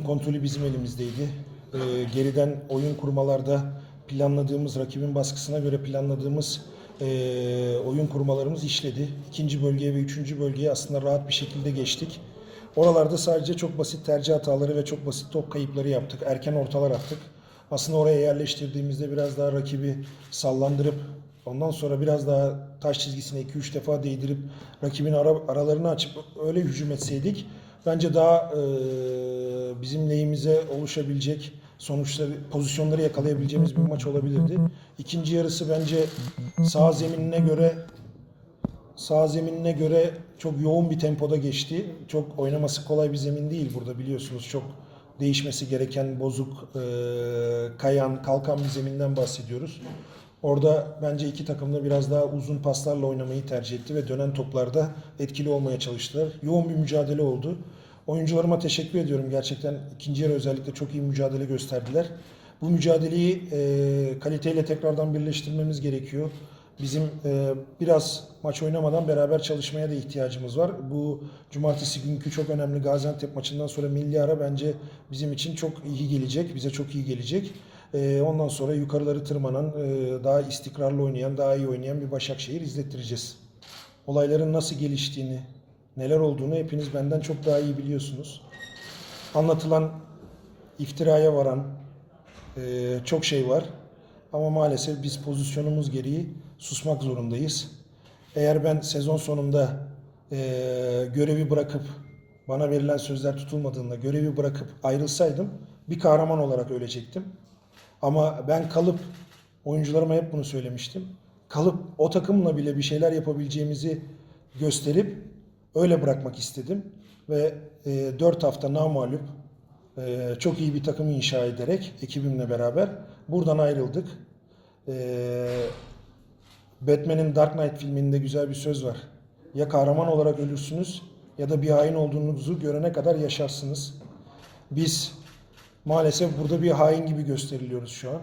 Oyunun kontrolü bizim elimizdeydi. Ee, geriden oyun kurmalarda planladığımız, rakibin baskısına göre planladığımız ee, oyun kurmalarımız işledi. İkinci bölgeye ve üçüncü bölgeye aslında rahat bir şekilde geçtik. Oralarda sadece çok basit tercih hataları ve çok basit top kayıpları yaptık. Erken ortalar attık. Aslında oraya yerleştirdiğimizde biraz daha rakibi sallandırıp ondan sonra biraz daha taş çizgisine 2-3 defa değdirip rakibin ara, aralarını açıp öyle hücum etseydik bence daha e, bizim lehimize oluşabilecek sonuçları, pozisyonları yakalayabileceğimiz bir maç olabilirdi. İkinci yarısı bence sağ zeminine göre sağ zeminine göre çok yoğun bir tempoda geçti. Çok oynaması kolay bir zemin değil burada biliyorsunuz. Çok değişmesi gereken bozuk, e, kayan, kalkan bir zeminden bahsediyoruz. Orada bence iki takım da biraz daha uzun paslarla oynamayı tercih etti ve dönen toplarda etkili olmaya çalıştılar. Yoğun bir mücadele oldu. Oyuncularıma teşekkür ediyorum. Gerçekten ikinci yarı özellikle çok iyi mücadele gösterdiler. Bu mücadeleyi e, kaliteyle tekrardan birleştirmemiz gerekiyor. Bizim e, biraz maç oynamadan beraber çalışmaya da ihtiyacımız var. Bu cumartesi günkü çok önemli Gaziantep maçından sonra milli ara bence bizim için çok iyi gelecek. Bize çok iyi gelecek. E, ondan sonra yukarıları tırmanan, e, daha istikrarlı oynayan, daha iyi oynayan bir Başakşehir izlettireceğiz. Olayların nasıl geliştiğini, neler olduğunu hepiniz benden çok daha iyi biliyorsunuz. Anlatılan iftiraya varan e, çok şey var. Ama maalesef biz pozisyonumuz gereği susmak zorundayız. Eğer ben sezon sonunda e, görevi bırakıp bana verilen sözler tutulmadığında görevi bırakıp ayrılsaydım bir kahraman olarak ölecektim. Ama ben kalıp oyuncularıma hep bunu söylemiştim. Kalıp o takımla bile bir şeyler yapabileceğimizi gösterip öyle bırakmak istedim. Ve e, 4 hafta namalup e, çok iyi bir takım inşa ederek ekibimle beraber buradan ayrıldık. E, Batman'in Dark Knight filminde güzel bir söz var. Ya kahraman olarak ölürsünüz ya da bir hain olduğunuzu görene kadar yaşarsınız. Biz maalesef burada bir hain gibi gösteriliyoruz şu an.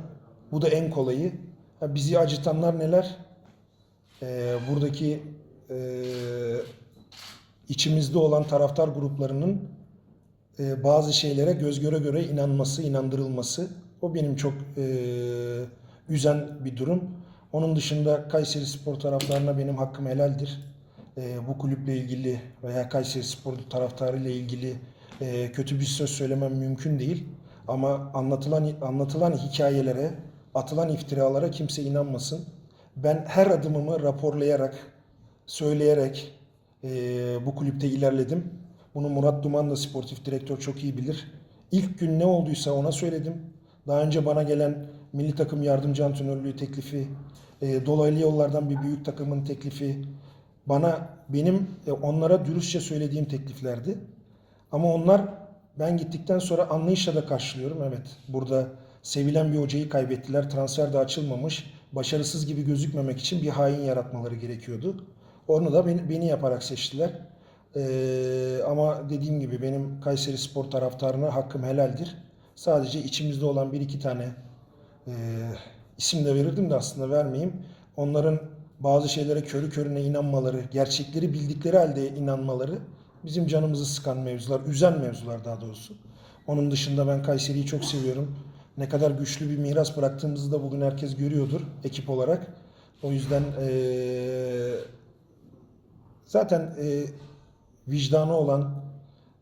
Bu da en kolayı. Ha, bizi acıtanlar neler? Ee, buradaki e, içimizde olan taraftar gruplarının e, bazı şeylere göz göre göre inanması, inandırılması. O benim çok e, üzen bir durum. Onun dışında Kayseri Spor taraftarına benim hakkım helaldir. E, bu kulüple ilgili veya Kayseri Spor taraftarıyla ilgili e, kötü bir söz söylemem mümkün değil. Ama anlatılan anlatılan hikayelere, atılan iftiralara kimse inanmasın. Ben her adımımı raporlayarak, söyleyerek e, bu kulüpte ilerledim. Bunu Murat Duman da sportif direktör çok iyi bilir. İlk gün ne olduysa ona söyledim. Daha önce bana gelen milli takım yardımcı antrenörlüğü teklifi, e, dolaylı yollardan bir büyük takımın teklifi, bana benim e, onlara dürüstçe söylediğim tekliflerdi. Ama onlar ben gittikten sonra anlayışla da karşılıyorum. Evet burada sevilen bir hocayı kaybettiler. Transfer de açılmamış. Başarısız gibi gözükmemek için bir hain yaratmaları gerekiyordu. Onu da beni, beni yaparak seçtiler. Ee, ama dediğim gibi benim Kayseri Spor taraftarına hakkım helaldir. Sadece içimizde olan bir iki tane e, isim de verirdim de aslında vermeyeyim. Onların bazı şeylere körü körüne inanmaları, gerçekleri bildikleri halde inanmaları bizim canımızı sıkan mevzular, üzen mevzular daha doğrusu. Onun dışında ben Kayseri'yi çok seviyorum. Ne kadar güçlü bir miras bıraktığımızı da bugün herkes görüyordur ekip olarak. O yüzden eee, zaten eee, vicdanı olan,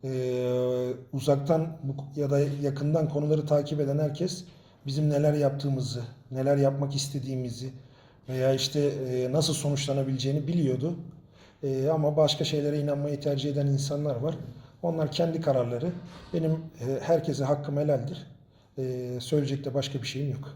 eee, uzaktan ya da yakından konuları takip eden herkes bizim neler yaptığımızı, neler yapmak istediğimizi veya işte eee, nasıl sonuçlanabileceğini biliyordu. Eee, ama başka şeylere inanmayı tercih eden insanlar var. Onlar kendi kararları. Benim eee, herkese hakkım helaldir. Eee, söyleyecek de başka bir şeyim yok.